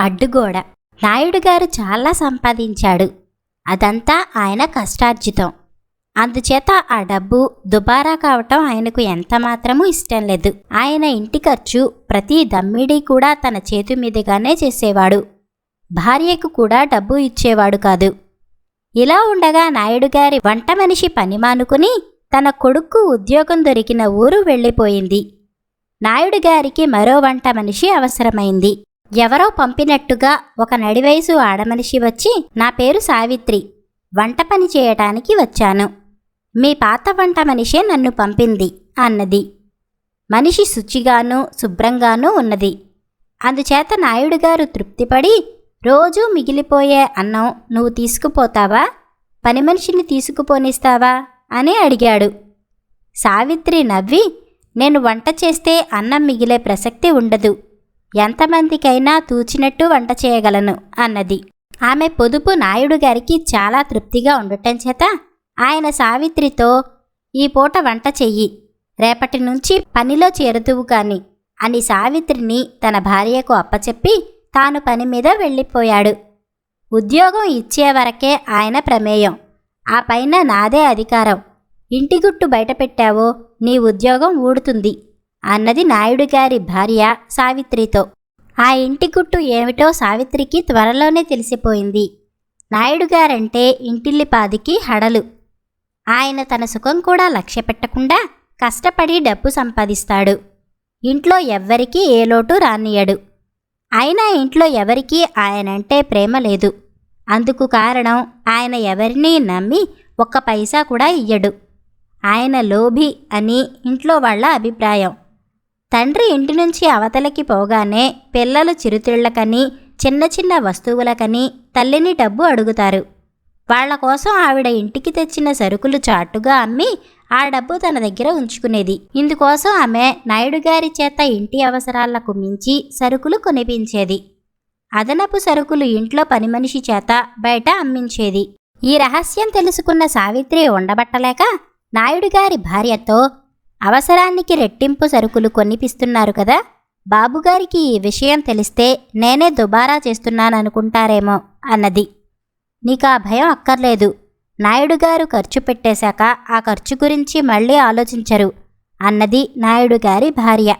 అడ్డుగోడ. నాయుడు గారు చాలా సంపాదించాడు. అదంతా ఆయన కష్టార్జితం. అందుచేత ఆ డబ్బు దుబారా కావటం ఆయనకు ఎంతమాత్రమూ ఇష్టం లేదు. ఆయన ఇంటి ఖర్చు ప్రతి దమ్మిడీ కూడా తన చేతి మీదుగానే చేసేవాడు. భార్యకు కూడా డబ్బు ఇచ్చేవాడు కాదు. ఇలా ఉండగా నాయుడు గారి వంట మనిషి పని మానుకుని తన కొడుక్కు ఉద్యోగం దొరికిన ఊరు వెళ్ళిపోయింది. నాయుడు గారికి మరో వంట మనిషి అవసరమైంది. ఎవరో పంపినట్టుగా ఒక నడివయసు ఆడమనిషి వచ్చి నా పేరు సావిత్రి. వంట పని చేయటానికి వచ్చాను. మీ పాత వంట మనిషే నన్ను పంపింది అన్నది. మనిషి శుచిగానూ శుభ్రంగానూ ఉన్నది. అందుచేత నాయుడు గారు తృప్తిపడి రోజూ మిగిలిపోయే అన్నం నువ్వు తీసుకుపోతావా? పని మనిషిని తీసుకుపోనిస్తావా? అని అడిగాడు. సావిత్రి నవ్వి నేను వంట చేస్తే అన్నం మిగిలే ప్రసక్తి ఉండదు. ఎంతమందికైనా తూచినట్టు వంట చేయగలను అన్నది. ఆమె పొదుపు నాయుడు గారికి చాలా తృప్తిగా ఉండటం చేత ఆయన సావిత్రితో ఈ పూట వంట చెయ్యి. రేపటి నుంచి పనిలో చేరుతువు కాని అని సావిత్రిని తన భార్యకు అప్పచెప్పి తాను పని మీద వెళ్ళిపోయాడు. ఉద్యోగం ఇచ్చే వరకే ఆయన ప్రమేయం. ఆ పైన నాదే అధికారం. ఇంటి గుట్టు బయటపెట్టావో నీ ఉద్యోగం ఊడుతుంది. అన్నది నాయుడు గారి భార్య సావిత్రితో. ఆ ఇంటి గుట్టు ఏమిటో సావిత్రికి త్వరలోనే తెలిసిపోయింది. నాయుడు గారంటే ఇంటిల్లిపాదికి హడలు. ఆయన తన సుఖం కూడా లక్ష్య పెట్టకుండా కష్టపడి డబ్బు సంపాదిస్తాడు. ఇంట్లో ఎవ్వరికీ ఏ లోటు రానియడు. అయినా ఇంట్లో ఎవరికీ ఆయనంటే ప్రేమ లేదు. అందుకు కారణం ఆయన ఎవరినీ నమ్మి ఒక్క పైసా కూడా ఇయ్యడు. ఆయన లోభి అని ఇంట్లో వాళ్ళ అభిప్రాయం. తండ్రి ఇంటి నుంచి అవతలకి పోగానే పిల్లలు చిరుతిళ్ళకని చిన్న చిన్న వస్తువులకని తల్లిని డబ్బు అడుగుతారు. వాళ్ళ కోసం ఆవిడ ఇంటికి తెచ్చిన సరుకులు చాటుగా అమ్మి ఆ డబ్బు తన దగ్గర ఉంచుకునేది. ఇందుకోసం ఆమె నాయుడు గారి చేత ఇంటి అవసరాలకు మించి సరుకులు కొనిపించేది. అదనపు సరుకులు ఇంట్లో పని మనిషి చేత బయట అమ్మించేది. ఈ రహస్యం తెలుసుకున్న సావిత్రి ఉండబట్టలేక నాయుడు గారి భార్యతో అవసరానికి రెట్టింపు సరుకులు కొనిపిస్తున్నారు కదా? బాబుగారికి ఈ విషయం తెలిస్తే నేనే దుబారా చేస్తున్నాననుకుంటారేమో అన్నది. నీకా భయం అక్కర్లేదు. నాయుడు గారు ఖర్చు పెట్టేశాక ఆ ఖర్చు గురించి మళ్ళీ ఆలోచించరు అన్నది నాయుడు గారి భార్య.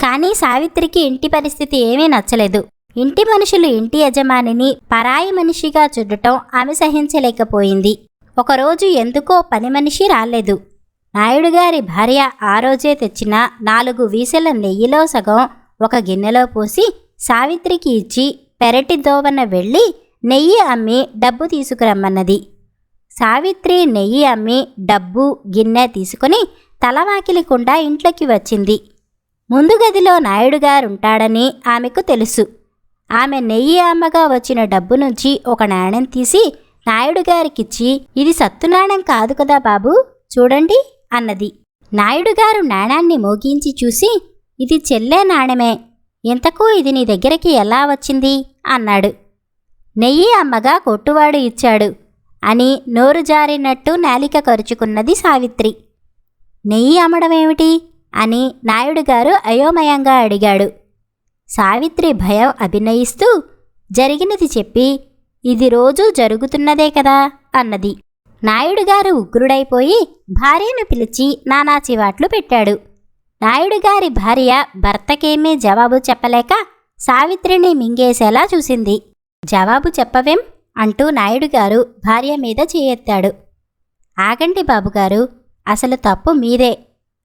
కానీ సావిత్రికి ఇంటి పరిస్థితి ఏమీ నచ్చలేదు. ఇంటి మనుషులు ఇంటి యజమానిని పరాయి మనిషిగా చూడటం ఆమె సహించలేకపోయింది. ఒకరోజు ఎందుకో పని మనిషి రాలేదు. నాయుడు గారి భార్య ఆ రోజే తెచ్చిన నాలుగు వీసెల నెయ్యిలో సగం ఒక గిన్నెలో పోసి సావిత్రికి ఇచ్చి పెరటి దోవన వెళ్ళి నెయ్యి అమ్మి డబ్బు తీసుకురమ్మన్నది. సావిత్రి నెయ్యి అమ్మి డబ్బు గిన్నె తీసుకుని తలవాకిలికుండా ఇంట్లోకి వచ్చింది. ముందు గదిలో నాయుడు గారుంటాడని ఆమెకు తెలుసు. ఆమె నెయ్యి అమ్మగా వచ్చిన డబ్బు నుంచి ఒక నాణెం తీసి నాయుడు గారికిచ్చి ఇది సత్తు నాణెం కాదు కదా బాబు చూడండి. అన్నది. నాయుడు గారు నాణాన్ని మోగించి చూసి ఇది చెల్లే నాణెమే. ఇంతకు ఇది నీ దగ్గరికి ఎలా వచ్చింది? అన్నాడు. నెయ్యి అమ్మగా కొట్టువాడు ఇచ్చాడు. అని నోరు జారినట్టు నాలిక కరుచుకున్నది సావిత్రి. నెయ్యి అమ్మడమేమిటి? అని నాయుడు గారు అయోమయంగా అడిగాడు. సావిత్రి భయం అభినయిస్తూ జరిగినది చెప్పి ఇది రోజూ జరుగుతున్నదే కదా? అన్నది. నాయుడు గారు ఉగ్రుడైపోయి భార్యను పిలిచి నానా చివాట్లు పెట్టాడు. నాయుడు గారి భార్య భర్తకేమీ జవాబు చెప్పలేక సావిత్రిని మింగేసేలా చూసింది. జవాబు చెప్పవేం? అంటూ నాయుడు గారు భార్య మీద చేయెత్తాడు. ఆగండి బాబుగారు అసలు తప్పు మీదే.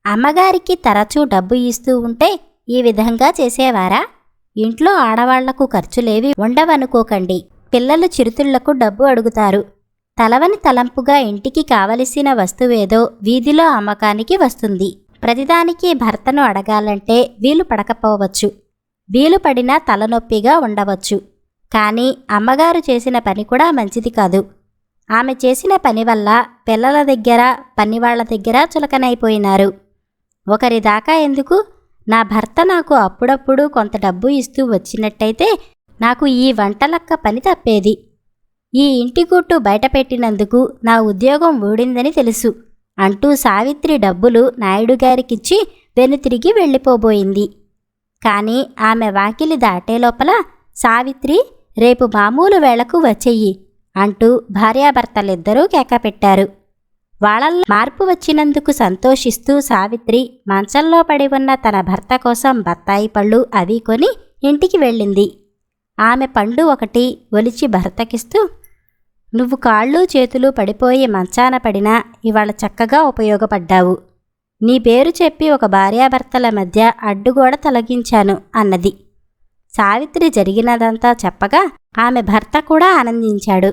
అమ్మగారికి తరచూ డబ్బు ఇస్తూ ఉంటే ఈ విధంగా చేసేవారా? ఇంట్లో ఆడవాళ్ళకు ఖర్చులేవి ఉండవనుకోకండి. పిల్లలు చిరుతిళ్ళకు డబ్బు అడుగుతారు. తలవని తలంపుగా ఇంటికి కావలసిన వస్తువేదో వీధిలో అమ్మకానికి వస్తుంది. ప్రతిదానికి భర్తను అడగాలంటే వీలు పడకపోవచ్చు. వీలు పడినా తలనొప్పిగా ఉండవచ్చు. కానీ అమ్మగారు చేసిన పని కూడా మంచిది కాదు. ఆమె చేసిన పని వల్ల పిల్లల దగ్గర పనివాళ్ళ దగ్గర చులకనైపోయినారు. ఒకరి దాకా ఎందుకు? నా భర్త నాకు అప్పుడప్పుడు కొంత డబ్బు ఇస్తూ వచ్చినట్టయితే నాకు ఈ వంటలక్క పని తప్పేది. ఈ ఇంటి గుట్టు బయటపెట్టినందుకు నా ఉద్యోగం ఊడిందని తెలుసు అంటూ సావిత్రి డబ్బులు నాయుడు గారికిచ్చి వెను తిరిగి వెళ్ళిపోబోయింది. కానీ ఆమె వాకిలి దాటే లోపల సావిత్రి రేపు మామూలు వేళకు వచ్చెయ్యి అంటూ భార్యాభర్తలిద్దరూ కేకపెట్టారు. వాళ్ళల్లో మార్పు వచ్చినందుకు సంతోషిస్తూ సావిత్రి మంచంలో పడి ఉన్న తన భర్త కోసం బత్తాయి పళ్ళు అవి కొని ఇంటికి వెళ్ళింది. ఆమె పండు ఒకటి ఒలిచి భర్తకిస్తూ నువ్వు కాళ్ళు చేతులు పడిపోయి మంచాన పడినా ఇవాళ చక్కగా ఉపయోగపడ్డావు. నీ పేరు చెప్పి ఒక భార్యాభర్తల మధ్య అడ్డుగోడ తొలగించాను అన్నది. సావిత్రి జరిగినదంతా చెప్పగా ఆమె భర్త కూడా ఆనందించాడు.